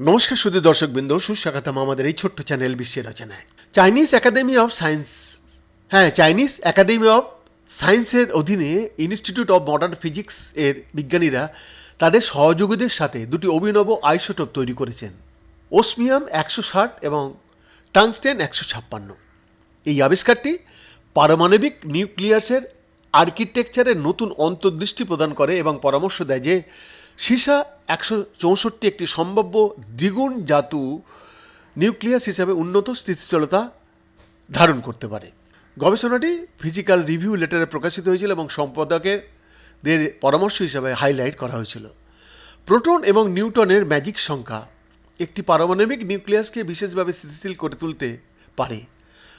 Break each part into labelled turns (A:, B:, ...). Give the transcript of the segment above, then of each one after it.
A: নমস্কার শুধু দর্শকবৃন্দ, সুস্বাগতম আমাদের এই ছোট্ট চ্যানেল বিশ্বের রচনায়। চাইনিজ একাডেমি অফ সায়েন্স হ্যাঁ চাইনিজ একাডেমি অফ সায়েন্সের অধীনে ইনস্টিটিউট অফ মডার্ন ফিজিক্স এর বিজ্ঞানীরা তাদের সহযোগীদের সাথে দুটি অভিনব আইসোটোপ তৈরি করেছেন ওসমিয়াম একশো ষাট এবং টাংস্টেন একশো ছাপ্পান্ন। এই আবিষ্কারটি পারমাণবিক নিউক্লিয়াসের আর্কিটেকচারের নতুন অন্তর্দৃষ্টি প্রদান করে এবং পরামর্শ দেয় যে, সীসা একশো চৌষট্টি একটি সম্ভাব্য দ্বিগুণ জাতু নিউক্লিয়াস হিসাবে উন্নত স্থিতিশীলতা ধারণ করতে পারে। গবেষণাটি ফিজিক্যাল রিভিউ লেটারে প্রকাশিত হয়েছিল এবং সম্পাদকেদের পরামর্শ হিসাবে হাইলাইট করা হয়েছিল। প্রোটন এবং নিউটনের ম্যাজিক সংখ্যা একটি পারমাণবিক নিউক্লিয়াসকে বিশেষভাবে স্থিতিশীল করে তুলতে পারে।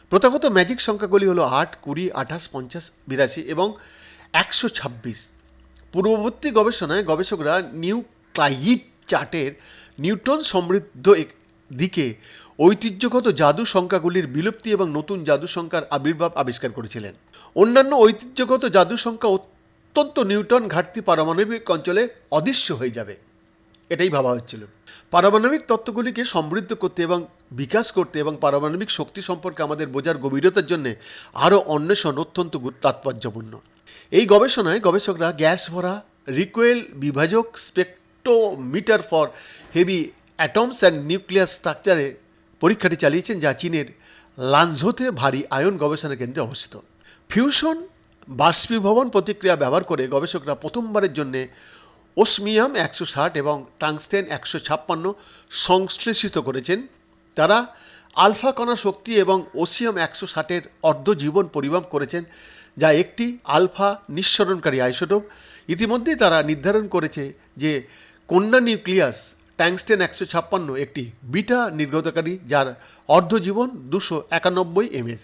A: প্রথাগত ম্যাজিক সংখ্যাগুলি হলো আট, কুড়ি, আঠাশ, পঞ্চাশ, বিরাশি এবং একশো ছাব্বিশ। পূর্ববর্তী গবেষণায় গবেষকরা নিউ নিউক্লাইড চার্টের নিউটন সমৃদ্ধ দিকে ঐতিহ্যগত জাদু সংখ্যাগুলির বিলুপ্তি এবং নতুন জাদু সংখ্যার আবির্ভাব আবিষ্কার করেছিলেন। অন্যান্য ঐতিহ্যগত জাদু সংখ্যা অত্যন্ত নিউটন ঘাটতি পারমাণবিক অঞ্চলে অদৃশ্য হয়ে যাবে। এটাই ভাবা হচ্ছিল। পারমাণবিক তত্ত্বগুলিকে সমৃদ্ধ করতে এবং বিকাশ করতে এবং পারমাণবিক শক্তি সম্পর্কে আমাদের বোঝার গভীরতার জন্য আরও অন্বেষণ অত্যন্ত তাৎপর্যপূর্ণ। এই গবেষণায় গবেষকরা গ্যাস ভরা recoil বিভাজক spectrometer for heavy atoms and nuclear স্ট্রাকচারে পরীক্ষাটি চালিয়েছেন যা চীনের লানঝোতে ভারী আয়ন গবেষণা কেন্দ্রে অবস্থিত। ফিউশন বাষ্পীভবন প্রতিক্রিয়া ব্যবহার করে গবেষকরা প্রথমবারের জন্যে ওসমিয়াম একশো ষাট এবং টাংস্টেন একশো ছাপ্পান্ন সংশ্লেষিত করেছেন। তারা আলফা কণা শক্তি এবং ওসিয়াম একশো ষাটের অর্ধ জীবন পরিমাপ করেছেন, যা একটি আলফা নিঃসরণকারী আইসোটোপ। ইতিমধ্যেই তারা নির্ধারণ করেছে যে কন্যা নিউক্লিয়াস ট্যাংস্টেন একশো ছাপ্পান্ন একটি বিটা নির্গতকারী, যার অর্ধ জীবন দুশো একানব্বই এমএস।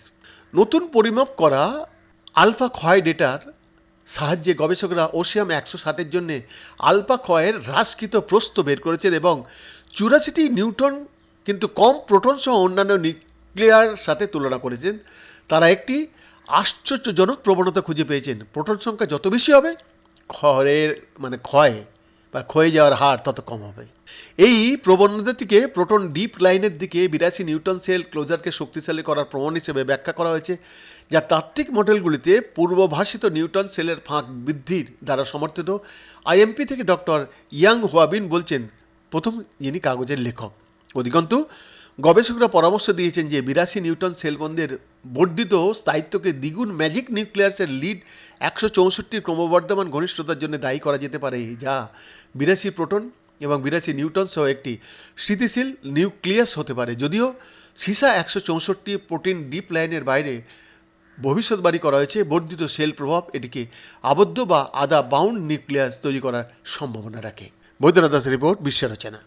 A: নতুন পরিমাপ করা আলফা ক্ষয় ডেটার সাহায্যে গবেষকরা ওসিয়াম একশো ষাটের জন্যে আলপা ক্ষয়ের হ্রাসকৃত প্রস্ত বের করেছেন এবং চুরাশিটি নিউটন, কিন্তু কম প্রোটন সহ অন্যান্য নিউক্লিয়ার সাথে তুলনা করেছেন। তারা একটি আশ্চর্যজনক প্রবণতা খুঁজে পেয়েছেন। প্রোটন সংখ্যা যত বেশি হবে, ক্ষয়ের মানে ক্ষয় বা ক্ষয়ে যাওয়ার হার তত কম হবে। এই প্রবণতাটিকে প্রোটন ডিপ লাইনের দিকে বিরাশি নিউটন সেল ক্লোজারকে শক্তিশালী করার প্রমাণ হিসেবে ব্যাখ্যা করা হয়েছে, যা তাত্ত্বিক মডেলগুলিতে পূর্বভাষিত নিউটন সেলের ফাঁক বৃদ্ধির দ্বারা সমর্থিত। আইএমপি থেকে ডক্টর ইয়াং হোয়াবিন বলছেন, প্রথম যিনি কাগজের লেখক, অধিকন্তু গবেষকরা পরামর্শ দিয়েছেন যে বিরাশি নিউটন সেলবন্ধের বর্ধিত স্থায়িত্বকে দ্বিগুণ ম্যাজিক নিউক্লিয়াসের লিড একশো চৌষট্টির ক্রমবর্ধমান ঘনিষ্ঠতার জন্য দায়ী করা যেতে পারে, যা বিরাশি প্রোটন এবং বিরাশি নিউটন সহ একটি স্থিতিশীল নিউক্লিয়াস হতে পারে। যদিও সিসা একশো চৌষট্টি প্রোটিন ডিপ লাইনের বাইরে ভবিষ্যৎবাণী করা হয়েছে, বর্ধিত সেল প্রভাব এটিকে আবদ্ধ বা আদা বাউন্ড নিউক্লিয়াস তৈরি করার সম্ভাবনা রাখে। বৈদ্যনাথ দাসের রিপোর্ট, বিশ্ব রচনা।